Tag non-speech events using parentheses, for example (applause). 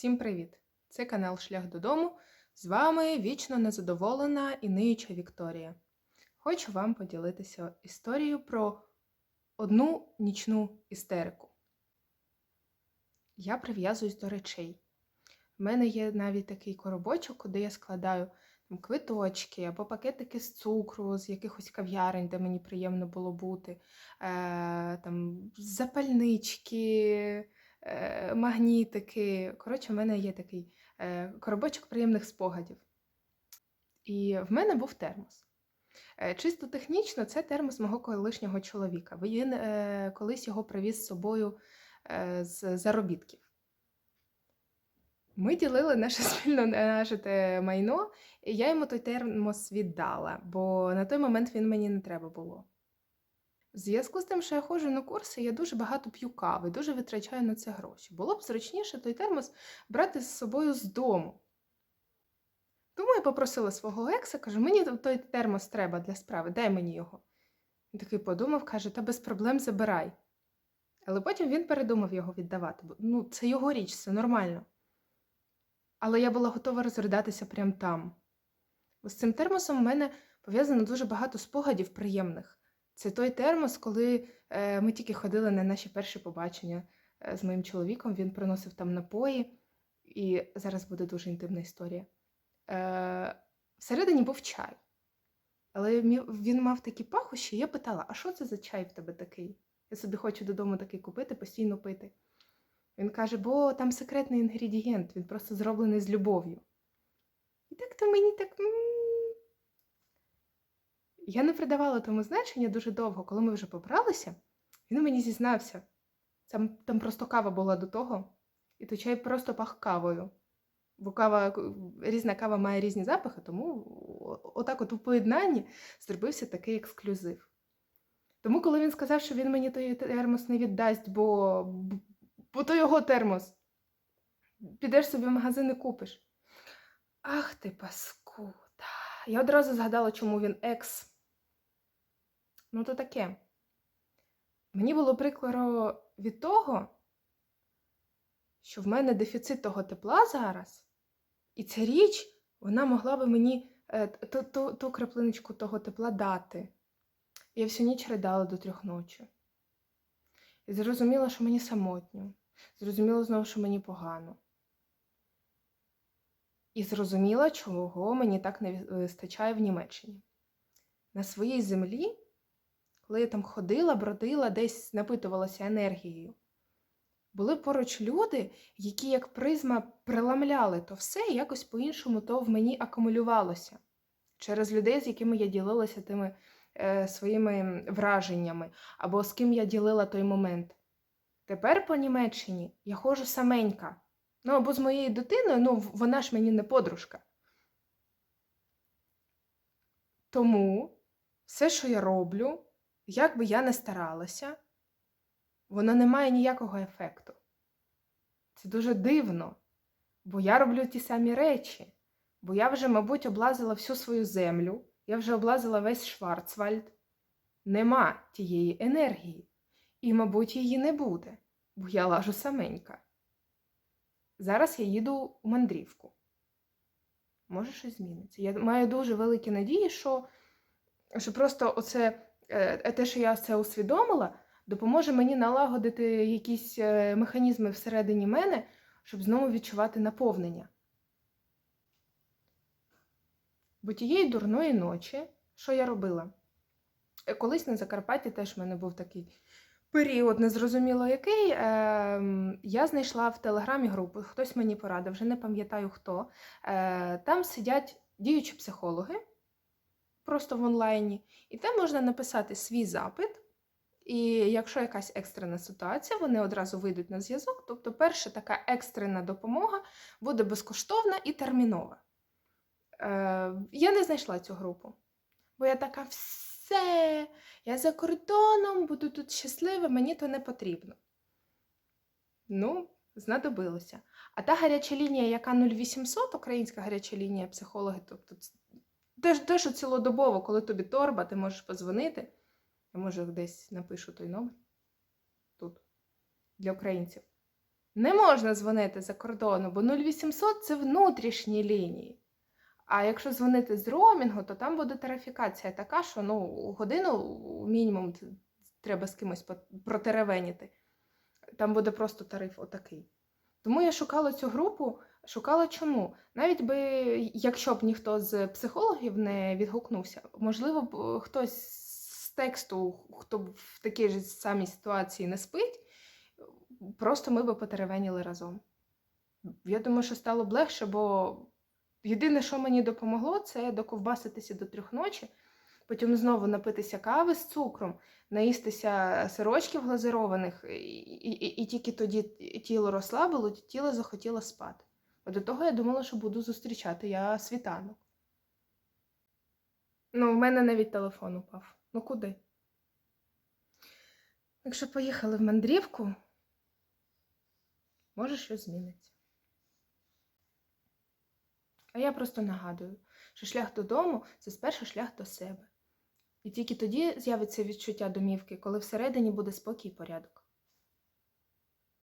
Всім привіт! Це канал Шлях додому. З вами вічно незадоволена і ниюча Вікторія. Хочу вам поділитися історією про одну нічну істерику. Я прив'язуюсь до речей. В мене є навіть такий коробочок, куди я складаю там, квиточки або пакетики з цукру, з якихось кав'ярень, де мені приємно було бути, е, там, запальнички, магнітики. Коротше, в мене є такий е, коробочок приємних спогадів. І в мене був термос. Е, Чисто технічно, це термос мого колишнього чоловіка. Він е, колись його привіз з собою е, з заробітків. Ми ділили наше (laughs) спільно нажите майно, і я йому той термос віддала, бо на той момент він мені не треба було. В зв'язку з тим, що я ходжу на курси, я дуже багато п'ю кави, дуже витрачаю на це гроші. Було б зручніше той термос брати з собою з дому. Тому я попросила свого екса, кажу, мені той термос треба для справи, дай мені його. Він такий подумав, каже, та без проблем забирай. Але потім він передумав його віддавати. бо ну, це його річ, це нормально. Але я була готова розридатися прямо там. Бо з цим термосом в мене пов'язано дуже багато спогадів приємних. Це той термос, коли е, ми тільки ходили на наші перші побачення е, з моїм чоловіком. Він приносив там напої, і зараз буде дуже інтимна історія. Е, всередині був чай. Але він мав такі пахощі, я питала: а що це за чай в тебе такий? Я собі хочу додому такий купити, постійно пити. Він каже, бо там секретний інгредієнт, він просто зроблений з любов'ю. І так то мені так. Я не придавала тому значення дуже довго, коли ми вже побралися, він мені зізнався. Там, там просто кава була до того, і той чай просто пах кавою. Бо кава, різна кава має різні запахи, тому отак от у поєднанні зробився такий ексклюзив. Тому, коли він сказав, що він мені той термос не віддасть, бо, бо то його термос, підеш собі в магазин і купиш. Ах ти паскуда. Я одразу згадала, чому він екс. Ну, то таке. Мені було прикро від того, що в мене дефіцит того тепла зараз, і ця річ, вона могла би мені е, ту, ту, ту краплиночку того тепла дати. Я всю ніч ридала до трьох ночі. І зрозуміла, що мені самотньо. Зрозуміла знову, що мені погано. І зрозуміла, чого мені так не вистачає в Німеччині. На своїй землі, коли я там ходила, бродила, десь напитувалася енергією, були поруч люди, які як призма приламляли то все, і якось по-іншому то в мені акумулювалося через людей, з якими я ділилася тими е, своїми враженнями, або з ким я ділила той момент. Тепер по Німеччині я ходжу саменька. Ну, або з моєю дитиною, ну вона ж мені не подружка. Тому все, що я роблю, як би я не старалася, воно не має ніякого ефекту. Це дуже дивно, бо я роблю ті самі речі, бо я вже, мабуть, облазила всю свою землю, я вже облазила весь Шварцвальд. Нема тієї енергії, і, мабуть, її не буде, бо я лажу саменька. Зараз я їду у мандрівку. Може, щось зміниться. Я маю дуже великі надії, що, що просто оце, те, що я це усвідомила, допоможе мені налагодити якісь е, механізми всередині мене, щоб знову відчувати наповнення. Бо тієї дурної ночі, що я робила? Е, Колись на Закарпатті теж в мене був такий період, незрозуміло який. Е, я знайшла в телеграмі групу, хтось мені порадив, вже не пам'ятаю хто. Е, там сидять діючі психологи просто в онлайні, і там можна написати свій запит. І якщо якась екстрена ситуація, вони одразу вийдуть на зв'язок. Тобто, перша така екстрена допомога буде безкоштовна і термінова. Е, я не знайшла цю групу, бо я така все, я за кордоном, буду тут щаслива, мені то не потрібно. Ну, знадобилося. А та гаряча лінія, яка 0800, українська гаряча лінія психологи, тобто те, те, що цілодобово, коли тобі торба, ти можеш подзвонити. Я може десь напишу той номер тут для українців. Не можна дзвонити за кордону, бо 0800 це внутрішні лінії. А якщо дзвонити з роумінгу, то там буде тарифікація така, що ну, годину мінімум треба з кимось протеревеніти. Там буде просто тариф отакий. Тому я шукала цю групу, шукала чому. Навіть би, якщо б ніхто з психологів не відгукнувся, можливо б е, хтось з тексту, хто б в такій ж самій ситуації не спить, просто ми би потеревеніли разом. Я думаю, що стало б легше, бо єдине, що мені допомогло, це доковбаситися до трьох ночі, потім знову напитися кави з цукром, наїстися сирочків глазированих, і, і, і, і тільки тоді тіло розслабило, тіло захотіло спати. До того я думала, що буду зустрічати я світанок. Ну, в мене навіть телефон упав. Ну куди? Якщо поїхали в мандрівку, може щось зміниться. А я просто нагадую, що шлях додому це спершу шлях до себе. І тільки тоді з'явиться відчуття домівки, коли всередині буде спокій і порядок.